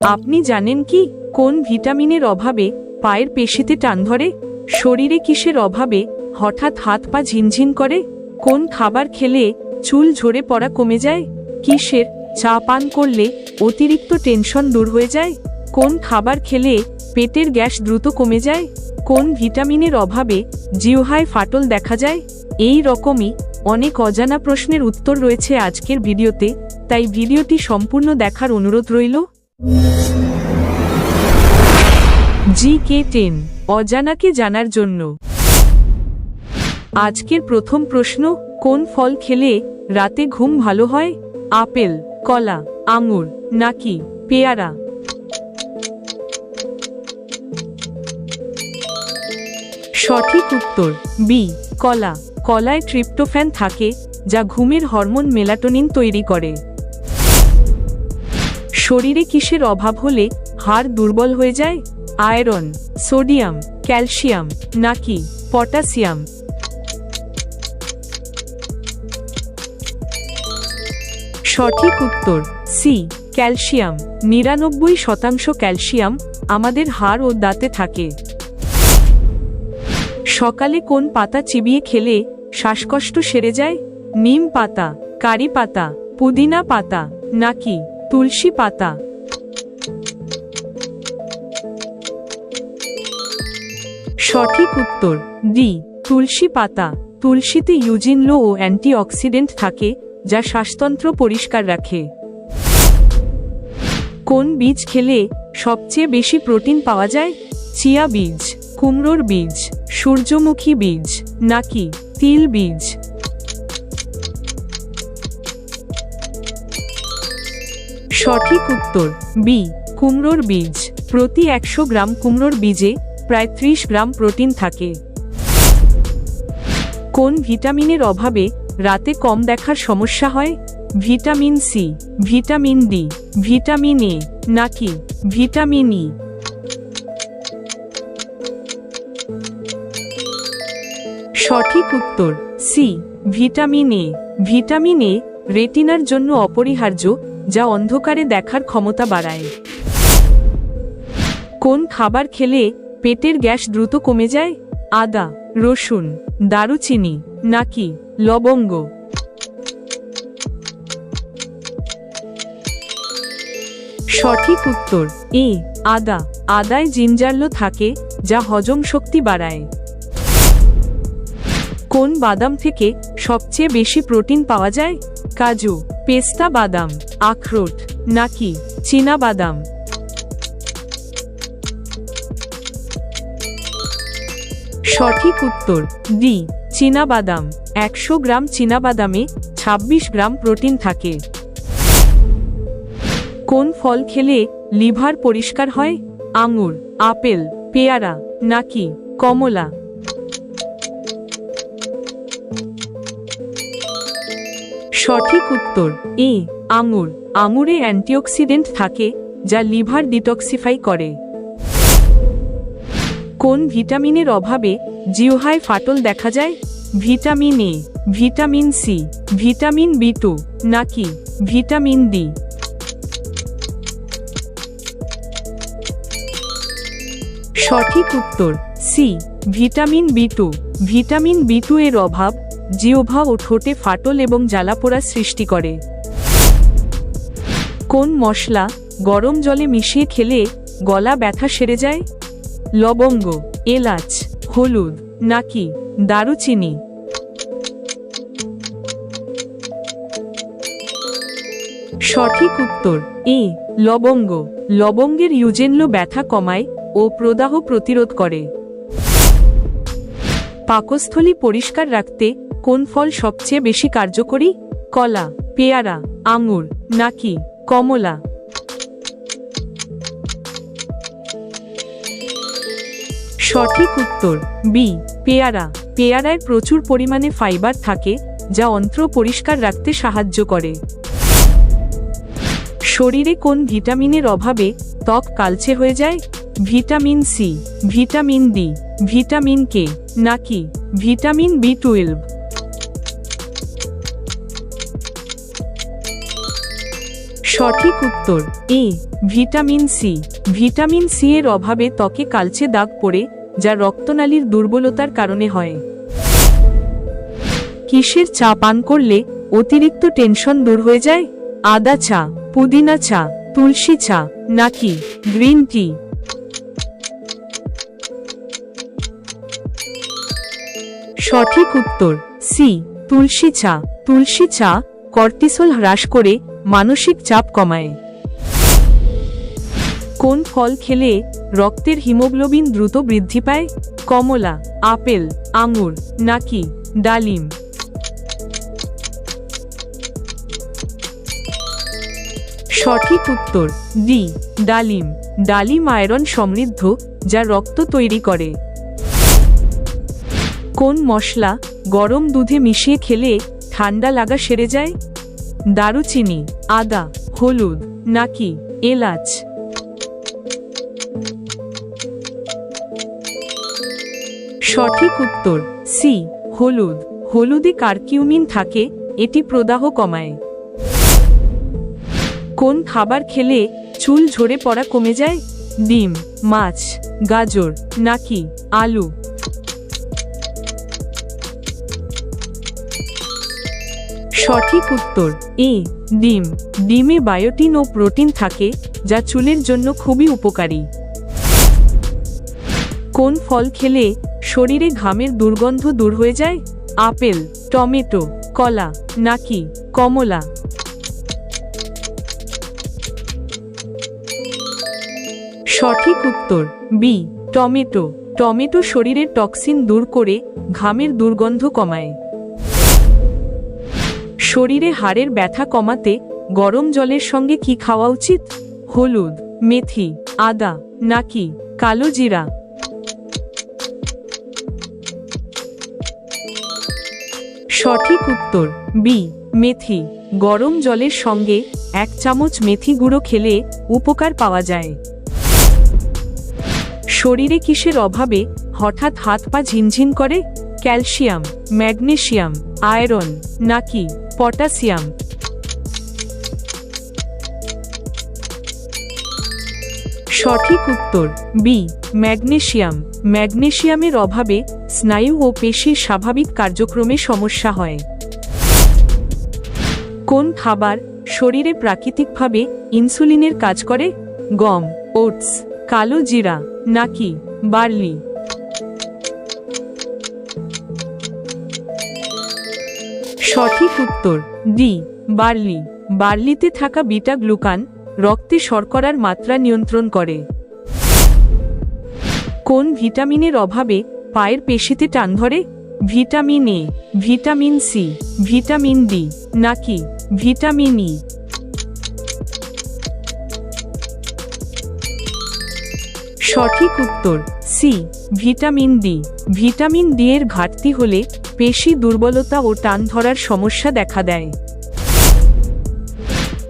আপনি জানেন কি? কোন ভিটামিনের অভাবে পায়ের পেশিতে টান ধরে? শরীরে কিসের অভাবে হঠাৎ হাত পা ঝিনঝিন করে? কোন খাবার খেলে চুল ঝরে পড়া কমে যায়? কিসের চা পান করলে অতিরিক্ত টেনশন দূর হয়ে যায়? কোন খাবার খেলে পেটের গ্যাস দ্রুত কমে যায়? কোন ভিটামিনের অভাবে জিহ্বায় ফাটল দেখা যায়? এই রকমই অনেক অজানা প্রশ্নের উত্তর রয়েছে আজকের ভিডিওতে, তাই ভিডিওটি সম্পূর্ণ দেখার অনুরোধ রইল। জি কে টেন, অজানাকে জানার জন্য। আজকের প্রথম প্রশ্ন, কোন ফল খেলে রাতে ঘুম ভালো হয়? আপেল, কলা, আঙুর, নাকি পেয়ারা? সঠিক উত্তর, বি, কলা। কলায় ট্রিপ্টোফ্যান থাকে, যা ঘুমের হরমোন মেলাটোনিন তৈরি করে। শরীরে কিসের অভাব হলে হাড় দুর্বল হয়ে যায়? আয়রন, সোডিয়াম, ক্যালসিয়াম, নাকি পটাশিয়াম সঠিক উত্তর সি ক্যালসিয়াম। নিরানব্বই শতাংশ ক্যালসিয়াম আমাদের হাড় ও দাঁতে থাকে। সকালে কোন পাতা চিবিয়ে খেলে শ্বাসকষ্ট সেরে যায়? নিম পাতা, কারি পাতা, পুদিনা পাতা, নাকি তুলসী পাতা। সঠিক উত্তর, ডি, তুলসী পাতা। তুলসীতে ইউজিনলো ও অ্যান্টিঅক্সিডেন্ট থাকে, যা শ্বাসতন্ত্র পরিষ্কার রাখে। কোন বীজ খেলে সবচেয়ে বেশি প্রোটিন পাওয়া যায়? চিয়া বীজ, কুমড়োর বীজ, সূর্যমুখী বীজ, নাকি তিল বীজ? সঠিক উত্তর, বি, কুমড়োর বীজ। প্রতি একশো গ্রাম কুমড়োর বীজে প্রায় ত্রিশ গ্রাম প্রোটিন থাকে। কোন ভিটামিনের অভাবে রাতে কম দেখার সমস্যা হয়? Vitamin C, vitamin D, vitamin A, নাকি ভিটামিন ই? সঠিক উত্তর, C, vitamin A. Vitamin A রেটিনার জন্য অপরিহার্য যা অন্ধকারে দেখার ক্ষমতা বাড়ায়। কোন খাবার খেলে পেটের গ্যাস দ্রুত কমে যায়? আদা, রসুন, দারুচিনি, নাকি লবঙ্গ? সঠিক উত্তর, এ, আদা। আদায় জিঞ্জারলো থাকে, যা হজম শক্তি বাড়ায়। কোন বাদাম থেকে সবচেয়ে বেশি প্রোটিন পাওয়া যায়? কাজু, পেস্তা বাদাম, আখরোট, নাকি চীনা বাদাম? সঠিক উত্তর, ডি বাদাম। একশো গ্রাম বাদামে ২৬ গ্রাম প্রোটিন থাকে। কোন ফল খেলে লিভার পরিষ্কার হয়? আঙুর, আপেল, পেয়ারা, নাকি কমলা? সঠিক উত্তর, এ, আঙুর। আঙুরে অ্যান্টিঅক্সিডেন্ট থাকে, যা লিভার ডিটক্সিফাই করে। কোন ভিটামিনের অভাবে জিওহায় ফাটল দেখা যায়? Vitamin A, vitamin C, vitamin B two, নাকি ভিটামিন ডি? সঠিক উত্তর, C, vitamin B two. Vitamin B two এর অভাব জিওভা ও ঠোঁটে ফাটল এবং জ্বালাপোড়া সৃষ্টি করে। কোন মশলা গরম জলে মিশিয়ে খেলে গলা ব্যথা সেরে যায়? লবঙ্গ, এলাচ, হলুদ, নাকি দারুচিনি? সঠিক উত্তর, এ, লবঙ্গ। লবঙ্গের ইউজেনলো ব্যথা কমায় ও প্রদাহ প্রতিরোধ করে। পাকস্থলী পরিষ্কার রাখতে কোন ফল সবচেয়ে বেশি কার্যকরী? কলা, পেয়ারা, আঙুর, নাকি কমলা? সঠিক উত্তর বি পেয়ারা। পেয়ারায় প্রচুর পরিমাণে ফাইবার থাকে, যা অন্ত্র পরিষ্কার রাখতে সাহায্য করে। শরীরে কোন ভিটামিনের অভাবে ত্বক কালচে হয়ে যায়? Vitamin C vitamin D vitamin K নাকি ভিটামিন বি টুয়েলভ সঠিক উত্তর, A, vitamin C. Vitamin C এর অভাবে ত্বকে কালচে দাগ পড়ে, যা রক্তনালীর দুর্বলতার কারণে হয়। কিসের চা পান করলে অতিরিক্ত টেনশন দূর হয়ে যায়? আদা চা, পুদিনা চা, তুলসী চা, নাকি গ্রিন টি? সঠিক উত্তর, সি, তুলসী চা। তুলসী চা কর্টিসল হ্রাস করে মানসিক চাপ কমায়। কোন ফল খেলে রক্তের হিমোগ্লোবিন দ্রুত বৃদ্ধি পায়? কমলা, আপেল, আঙুর, নাকি ডালিম? সঠিক উত্তর, ডি, ডালিম। ডালিম আয়রন সমৃদ্ধ, যা রক্ত তৈরি করে। কোন মশলা গরম দুধে মিশিয়ে খেলে ঠান্ডা লাগা সেরে যায়? দারুচিনি। আদা, হলুদ, নাকি এলাচ? সঠিক উত্তর, সি, হলুদ। হলুদে কার্কিউমিন থাকে, এটি প্রদাহ কমায়। কোন খাবার খেলে চুল ঝরে পড়া কমে যায়? ডিম, মাছ, গাজর, নাকি আলু? সঠিক উত্তর, এ, ডিম। ডিমে বায়োটিন ও প্রোটিন থাকে, যা চুলের জন্য খুবই উপকারী। কোন ফল খেলে শরীরে ঘামের দুর্গন্ধ দূর হয়ে যায়? আপেল, টমেটো, কলা, নাকি কমলা? সঠিক উত্তর, বি, টমেটো। টমেটো শরীরের টক্সিন দূর করে ঘামের দুর্গন্ধ কমায়। শরীরে হাড়ের ব্যথা কমাতে গরম জলের সঙ্গে কি খাওয়া উচিত? হলুদ, মেথি, আদা, নাকি কালো জিরা? সঠিক উত্তর, বি, মেথি। গরম জলের সঙ্গে এক চামচ মেথি গুঁড়ো খেলে উপকার পাওয়া যায়। শরীরে কিসের অভাবে হঠাৎ হাত পা ঝিনঝিন করে? ক্যালসিয়াম ম্যাগনেশিয়াম আয়রন, নাকি পটাশিয়াম। সঠিক উত্তর বি ম্যাগনেশিয়াম। ম্যাগনেশিয়ামের অভাবে স্নায়ু ও পেশির স্বাভাবিক কার্যক্রমে সমস্যা হয়। কোন খাবার শরীরে প্রাকৃতিকভাবে ইনসুলিনের কাজ করে? গম, ওটস, কালো জিরা, নাকি বার্লি? সঠিক উত্তর, ডি, বার্লি। বার্লিতে থাকা বিটা গ্লুকান রক্তে শর্করার মাত্রা নিয়ন্ত্রণ করে। কোন ভিটামিনের অভাবে পায়ের পেশিতে টান ধরে? Vitamin A, vitamin C, vitamin D, নাকি ভিটামিন ই? সঠিক উত্তর, C, vitamin D. Vitamin D এর ঘাটতি হলে পেশি দুর্বলতা ও টান ধরার সমস্যা দেখা দেয়।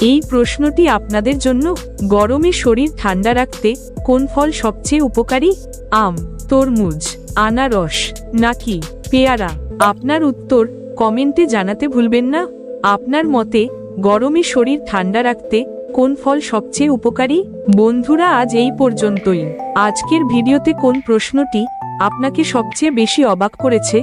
এই প্রশ্নটি আপনাদের জন্য, গরমে শরীর ঠান্ডা রাখতে কোন ফল সবচেয়ে উপকারী? আম, তরমুজ, আনারস, নাকি পেয়ারা? আপনার উত্তর কমেন্টে জানাতে ভুলবেন না। আপনার মতে, গরমে শরীর ঠান্ডা রাখতে কোন ফল সবচেয়ে উপকারী? বন্ধুরা, আজ এই পর্যন্তই। আজকের ভিডিওতে কোন প্রশ্নটি আপনাকে সবচেয়ে বেশি অবাক করেছে?